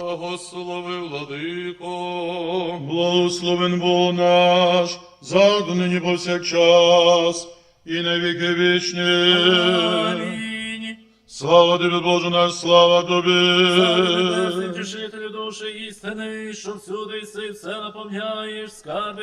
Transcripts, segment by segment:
Благослови, владико. Благословен Бог наш, завжди повсякчас, і на віки вічні. Амінь. Слава тобі, Боже наш, слава тобі. Небесний тішителю душі істини, що всюди си все наповняєш,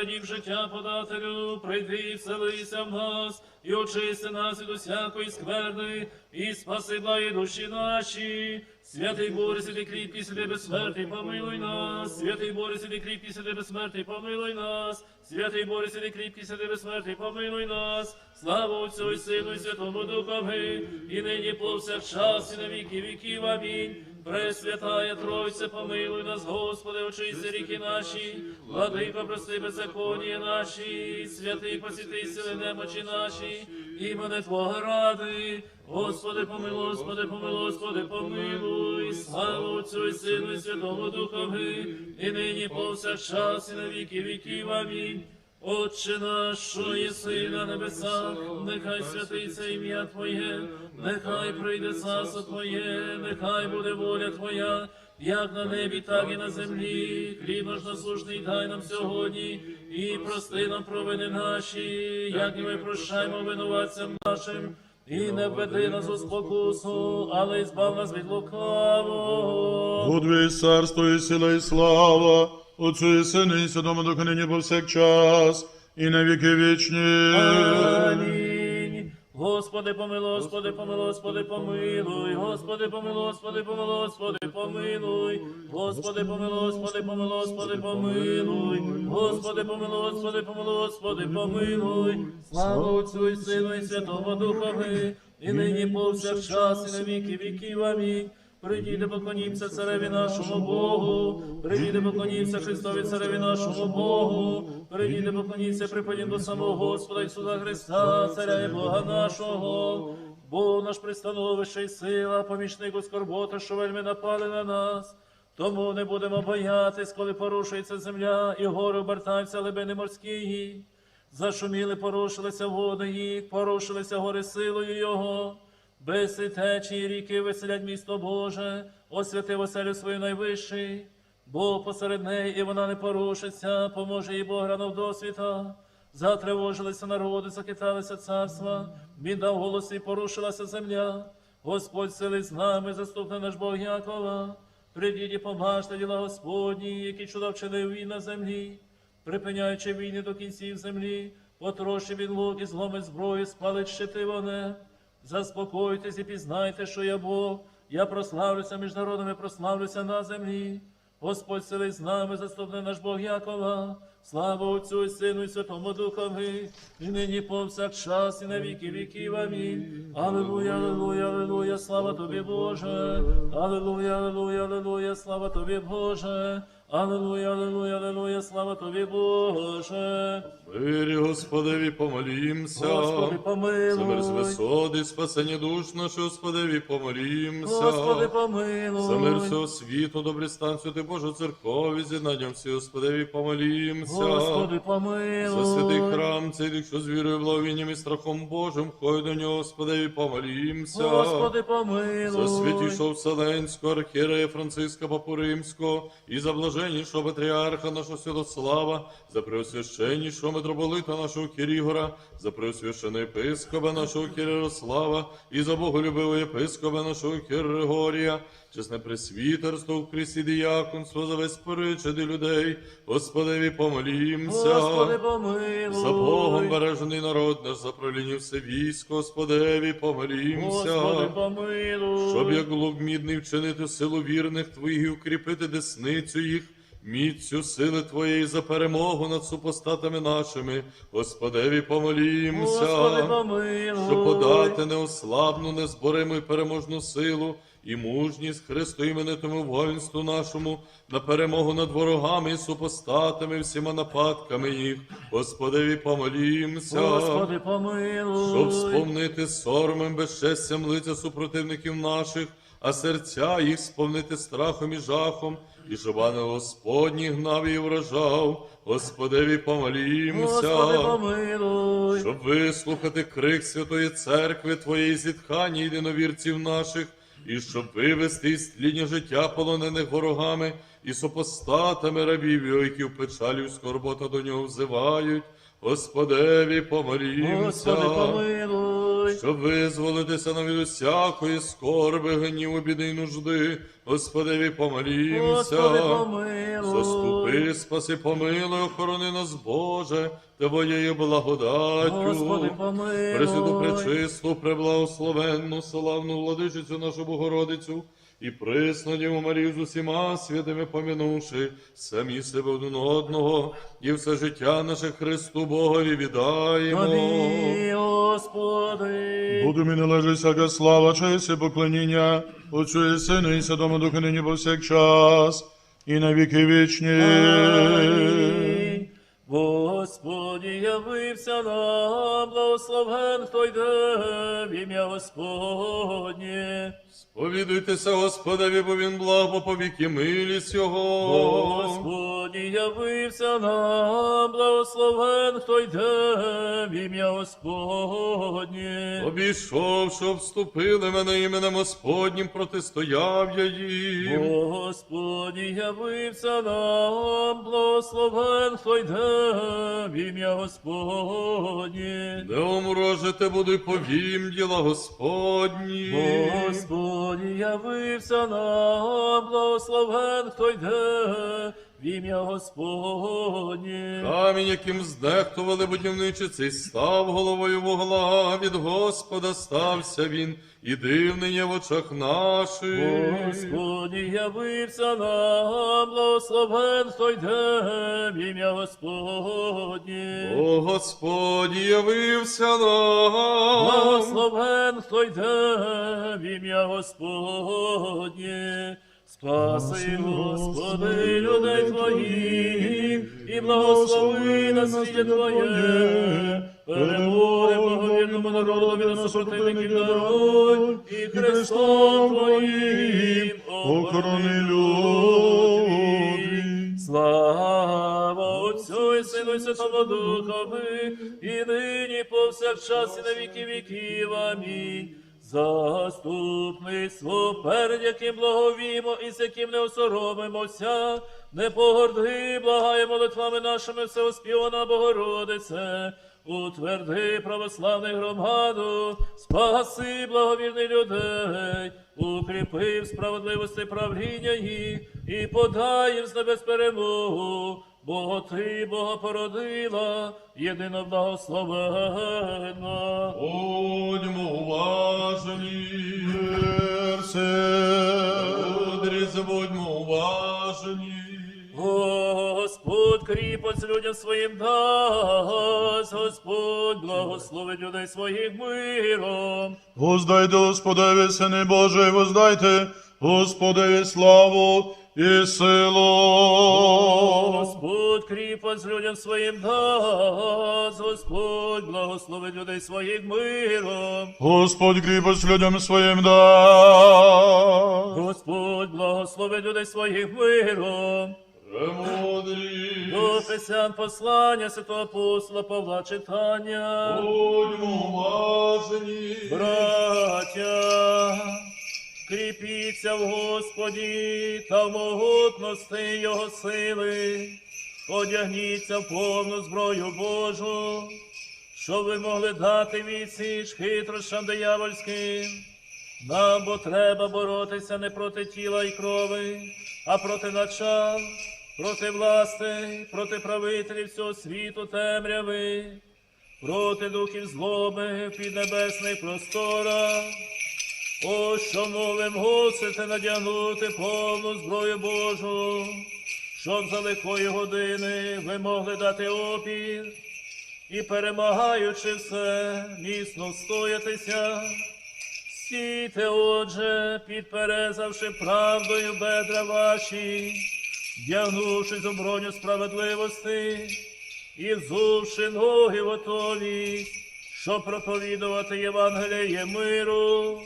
дів життя подателю, прийди і вселися в нас, і очисти нас від усякої скверни, і спаси благі душі наші. Святий Боже, святий кріпкий, святий безсмертний, помилуй нас. Святий Боже, святий кріпкий, святий безсмертний, помилуй нас. Святий Боже, святий кріпкий, святий безсмертний, помилуй нас. Слава Отцю і Сину і Святому Духові, і нині повсякчас, і на віки віків. Амінь. Пресвятая Тройце, помилуй нас, Господи, очисти ріки наші, владико, прости беззаконія наші, святий посвяти сили немочі наші, імене Твого ради. Господи, помилуй, Господи, помилуй, Господи, помилуй, слава Отцю і Сину і Святому Духові, і нині повсякчас, і на віки віків. Амінь. Отче наш, що єси на небесах, нехай святиться ім'я Твоє, нехай прийде царство Твоє, нехай буде воля Твоя, як на небі, так і на землі. Хліб наш насушний дай нам сьогодні, і прости нам провини наші, як і ми прощаємо винуватцям нашим. І не введи нас у спокусу, але й збав нас від лукавого. Будві царство і сила і слава, Отцю і Сину і Святому Духу нині повсякчас, і на віки вічні. Амінь. Господи, помилуй, Господи, помилуй, Господи, помилуй, Господи, помилуй, Господи, помилуй, Господи, помилуй, Господи, помилуй, Господи, помилуй, Господи, помилуй, Господи, помилуй, Господи, помилуй, Господи, помилуй, слава Отцю і Сину і Святому Духові, і нині повсякчас, і на віки віків. Амінь. Прийдіте, поклонімся цареві нашому Богу, прийдіте, поклонімся Христові цареві нашому Богу, прийдіте, поклонімся припадім до самого Господа Ісуса Христа, царя і Бога нашого. Бог наш пристановище й сила, помічник у скорбота, що вельми напали на нас. Тому не будемо боятись, коли порушується земля, і гори обертаються глибини морські. Зашуміли, порушилися води їх, порушилися гори силою Його. Без течії ріки веселять місто Боже, освятив оселю свою найвищий, бо посеред неї і вона не порушиться, поможе їй Бог рано до світа. Затривожилися народи, захиталися царства, він дав голос і порушилася земля. Господь сили з нами, заступне наш Бог Якова. Придіть і побачте діла Господні, які чуда вчинив він на землі, припиняючи війни до кінців землі, потрощив він лук і зломить зброю, спалить щити вогнем. Заспокойтесь і пізнайте, що я Бог. Я прославлюся між народами, прославлюся на землі. Господь сели з нами, заступний наш Бог Якова. Слава Отцю і Сину і Святому Духові, і нині повсякчас, і на віки віків. Амінь. Аллилуйя, аллилуйя, аллилуйя, слава тобі, Боже. Аллилуйя, аллилуйя, аллилуйя, слава тобі, Боже. Аллилуйя, аллилуйя, аллилуйя, слава тобі, Боже. Мирі, Господеві, помолімся. Господи, За мир з помилуй. спасення душ наших, Господеві, помолімся. Господи, помилуй. За всього світу, добрі стан, святи Божу церкові, з'єднанням всі, Господеві, помолімся. Господи, помилуй. За святий храм, цей, що з вірою, благовінням і страхом Божим, ходь до нього, Господеві, помолімся. Господи, помилуй. За святішого Вселенського архієрея Франциска Папу Римського і за блаженнішого патріарха нашого Святослава, за преосвященнішого митрополита нашого Кирігора, за преосвященого єпископа нашого Кирирослава і за боголюбивого єпископа нашого Киригорія, чесне пресвітерство в Христі діяконство за весь поричади людей, Господеві помолімся. Господи, помилуй. За Богом бережений народ наш, за пролінів все військо, Господеві помолімся. Господи, помилуй. Щоб як лук мідний вчинити силу вірних твоїх і укріпити десницю їх, міцю сили твоєї за перемогу над супостатами нашими, Господеві помолімся, Господи, щоб подати неослабну, незбориму і переможну силу і мужність Христу іменитому воїнству нашому на перемогу над ворогами і супостатами, всіма нападками їх, Господеві помолімся. Господи, помилуй. Щоб сповнити соромом, безчестям лиця супротивників наших, а серця їх сповнити страхом і жахом, і щоб ангел Господній гнав і вражав, Господеві помолімся, Господи, помилуй. щоб вислухати крик Святої Церкви Твоєї зітхання єдиновірців наших, і щоб вивести із тління життя полонених ворогами і супостатами рабів, в печалі скорбота до нього взивають. Господеві помолімся. Господи, помилуй. Щоб визволитися нам від усякої скорби, гніву, біди й нужди, Господеві помолімся. Господи. Заступи, спаси, помилуй, охорони нас, Боже, Твоєю благодаттю. Господи, помилуй. Пресвяту, пречисту, преблагословенну, славну владичицю нашу Богородицю, і присну Діву Марію з усіма святими помінувши, самі себе один одного, і все життя наше Христу Богові віддаємо. Господи. Буду мені належить всяка слава, честь і поклоніння, Отцю і Сину і Святому Духу нині повсякчас, і на віки вічні. Амінь. Господі явився нам, благословен, хто йде в ім'я Господнє. Сповідуйтеся Господеві, бо він благ, бо повіки милість Його. Господі явився нам, благословен, хто йде в ім'я Господнє. Обійшовши, обступили мене іменем Господнім, протистояв я їм. Господі явився нам, благословен, хто йде в ім'я Господнє. Не омрожити буду й повім діла Господні. Господі явився нам, благословен, хто йде в ім'я Господнє. Камінь, яким здехтували будівничиці, став головою вугла, від Господа стався він, і дивний є в очах наших. Господі явився нам, благословен, хто йде в ім'я Господнє. О Господі явився нам. Благословен, хто йде в ім'я Господнє. Спаси, Господи, людей Твоїх, і благослови наслідя Твоє, перемоги благовірному народу від супротивників даруй, і Христом Твоїм Охорони люди. Слава Отцю і Сину і Святому Духові, і нині повсякчас і на віки віків. Амінь. Заступництво, перед яким благовімо і з яким не осоромимося, не погорди, благає молитвами нашими всеоспівана Богородице, утверди православну громаду, спаси благовірних людей, укріпи в справедливості правління їх і подай їм з небес перемогу. Бо ти Бога породила, єдино благословенна. Будьмо уважні. Мудрість, будьмо уважні. Господь кріпость людям своїм дасть, Господь благословить людей своїх миром. Воздайте Господеві, Сини Божий, воздайте Господеві славу і силу. Господь кріпость людям своїм дасть, Господь благословить людей своїх миром. Господь кріпость людям своїм дасть. Господь благословить людей своїх миром. Премудрі. До Фесян послання святого апостола Павла читання. Будьмо уважні. Браття, кріпіться в Господі та в могутності Його сили, одягніться в повну зброю Божу, щоб ви могли дати відсіч хитрощам диявольським. Нам бо треба боротися не проти тіла і крови, а проти начал, проти власти, проти правителів всього світу темряви, проти духів злоби в піднебесних просторах. О, що новим гусите надягнути повну зброю Божу, щоб за лихої години ви могли дати опір і, перемагаючи все, міцно стоятися. Стійте, отже, підперезавши правдою бедра ваші, вдягнувшись у броню справедливості і взувши ноги в готовість, щоб проповідувати Євангеліє миру,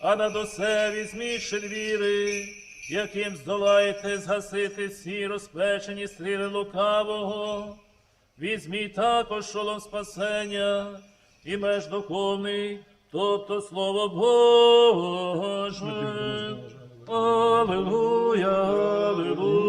а на досе візьміть щит віри, яким здолаєте згасити всі розпечені стріли лукавого. Візьміть також шолом спасення і меж духовний, тобто Слово Боже. Аллилуйя, аллилуйя,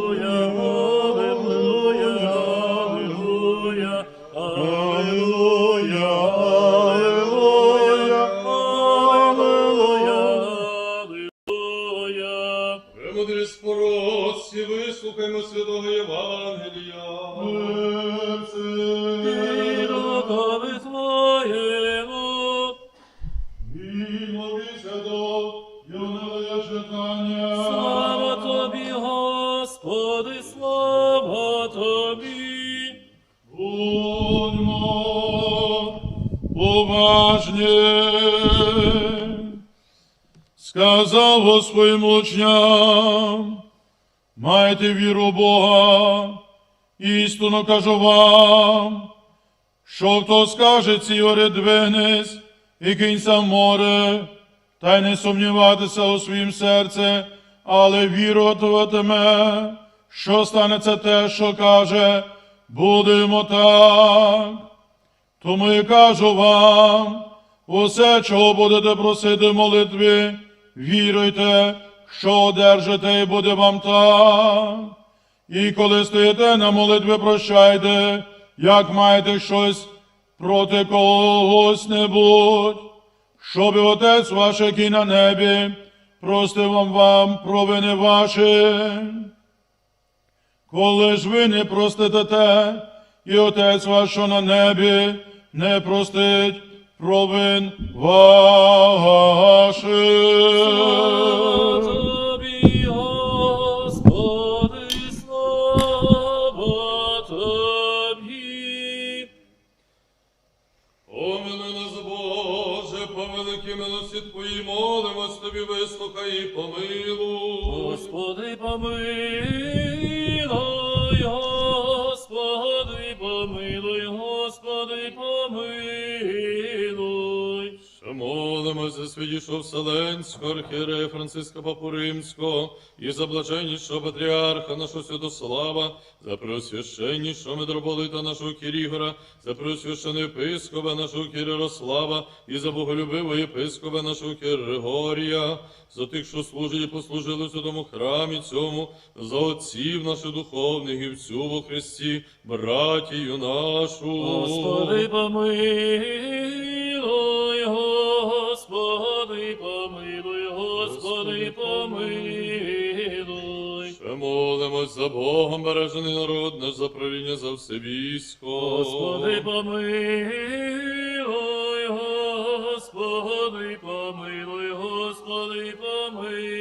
святого Євангелія. Ірокові твоєму, слава тобі, Господи, слава тобі. Будьмо уважні. Сказав Господь учням, майте віру Бога, істинно кажу вам, що хто скаже цій гори двинись і кинься в море, та й не сумніватися у своїм серці, але віруватиме, що станеться те, що каже, будемо так. Тому і кажу вам, усе, чого будете просити в молитві, віруйте, що одержите, і буде вам так. І коли стоїте на молитві, прощайте, як маєте щось проти когось небудь, щоб Отець ваш, який на небі, простив вам вам провини ваші. Коли ж ви не простите те, і Отець ваш, що на небі, не простить провин ваших. Франциска Папу Римського і за блаженнішого патріарха нашого Святослава, за преосвященнішого митрополита нашого Кирігора, за преосвященого єпископа нашого Кирирослава і за боголюбивого єпископа нашого Киригорія, за тих, що служать і послужили в святому храмі цьому, за отців наших духовних і всю во Христі, братію нашу. Господи, помилуй, молимось за Богом, бережений народ наш, за правління за все військо. Господи, помилуй, Господи, помилуй, Господи, помилуй.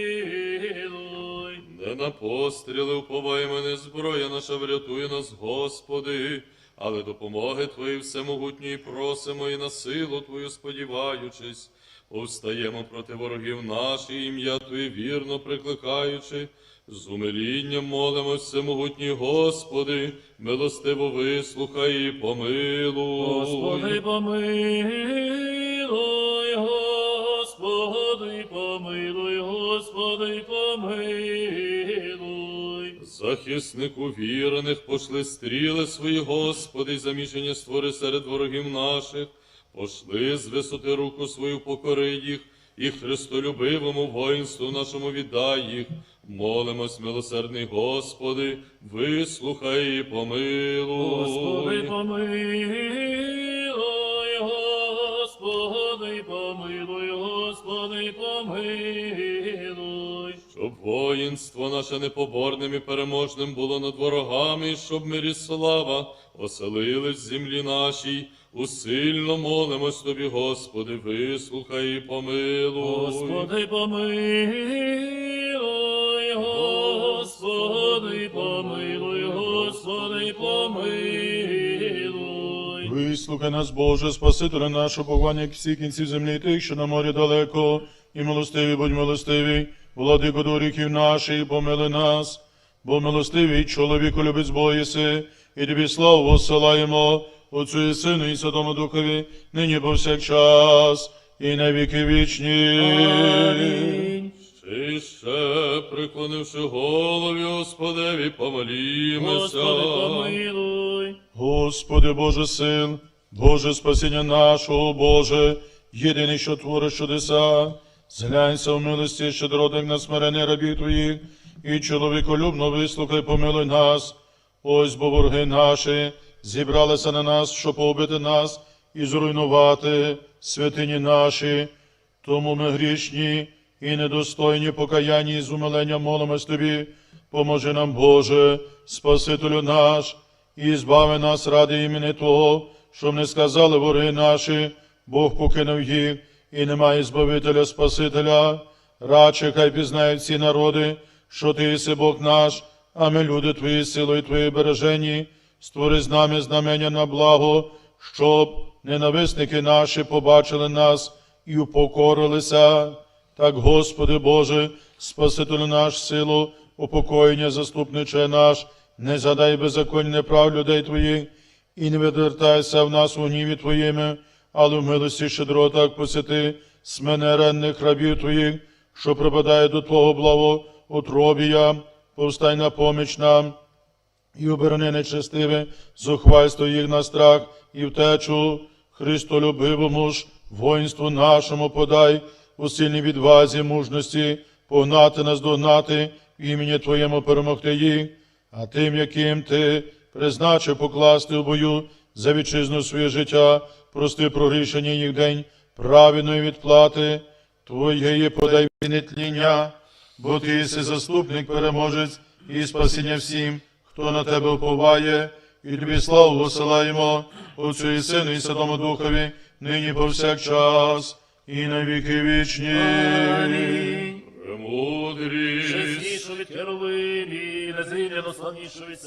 Не на постріли уповаємо, не зброя наша врятує нас, Господи, але допомоги Твої всемогутньої просимо і на силу Твою сподіваючись. Повстаємо проти ворогів наших, ім'я Твоє вірно прикликаючи, з умилінням молимо всемогутній Господи, милостиво вислухай і помилуй. Господи, помилуй, Господи, помилуй, Господи, помилуй. Захиснику вірених пошли стріли свої, Господи, заміщення створи серед ворогів наших, пошли з висоти руку свою покори їх, і христолюбивому воїнству нашому віддай їх. Молимось, милосердний Господи, вислухай і помилуй. Господи, помилуй, Господи, помилуй, Господи, помилуй. Щоб воїнство наше непоборним і переможним було над ворогами, і щоб мир і слава оселились в землі нашій. Усильно молимось тобі, Господи, вислухай і помилуй. Господи, помилуй, Господи, помилуй, Господи, помилуй. Вислухай нас, Боже, Спасителя нашого Богвання, як всі кінці землі, тих, що на морі далеко, і милостиві, будь милостиві, владико до ріків наших, помили нас, бо милостивий чоловіку любить єси, і тобі славу посилаємо, Отцю і Сину, і Святому Духові, нині повсякчас, і на віки вічні. Амінь. Ще приклонивши голові, Господеві, помолімося. Господи, помилуй. Господи Боже сил, Боже спасіння нашого, Боже, єдиний, що твориш чудеса. Зглянься в милості, щедротик на смирене рабів твоїх, і чоловіколюбно вислухай, помилуй нас. Ось бо ворги наші зібралися на нас, щоб побити нас і зруйнувати святині наші. Тому ми грішні і недостойні покаяння і зумилення молимось тобі. Поможи нам, Боже, Спасителю наш, і збави нас ради імені Твого, щоб не сказали вороги наші, Бог покинув їх, і немає Збавителя Спасителя. Радше хай пізнають всі народи, що Ти єси Бог наш, а ми люди Твої силою Твої бережені, створи з нами знамення на благо, щоб ненависники наші побачили нас і упокорилися. Так, Господи Боже, Спасителю наш силу, упокоєння, заступниче наш, не задай беззаконня неправ людей Твоїх, і не відвертайся в нас у гніві Твоїми, але в милості щедротах посіти сменеренних рабів Твоїх, що припадає до Твого благо утробія, повстай на поміч нам, і оберни нечестиве, зухвальство їх на страх і втечу, Христолюбивому ж воїнству нашому подай, у сильній відвазі, мужності, погнати нас догнати, імені Твоєму перемогти їх, а тим, яким Ти призначив покласти в бою за вітчизну своє життя, прости прогрішення їх день праведної відплати, Твоєї подай нетління, бо Ти єси заступник, переможець і спасіння всім, хто на тебе уповає, і тобі славу посилаємо, Отцю і Сину, і Святому Духові, нині повсякчас, і на віки вічні. Амінь. Чеснішу від Херовимі, незрівняно славнішу від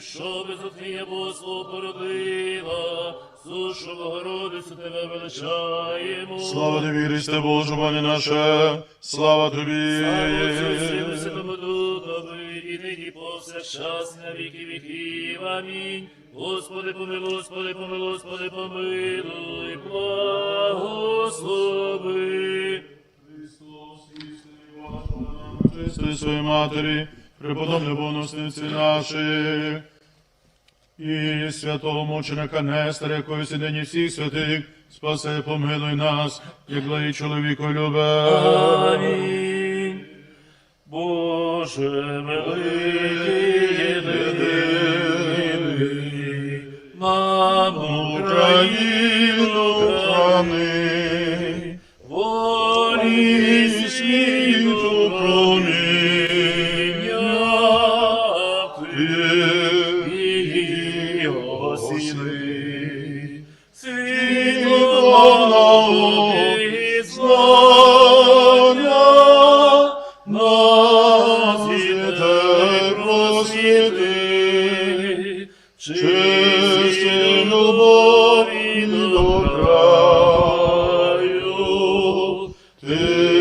що безотвіє Богослов породила, сушу Богородицю тебе величаємо. Слава тобі, Христе Боже, Пане наше, слава тобі. Слава Отцю, Сину, Святому нині повсякчас на віки віків. Амінь. Господи, помилуй, Господи, помилуй, Господи, помилуй, благослови. Христи своїй матері, преподобне боносниці наших, і святого мученика Нестора, якої сидені всіх святих, спаси, помилуй нас, як благий чоловіко любе. Амінь. Боже, великий Hey.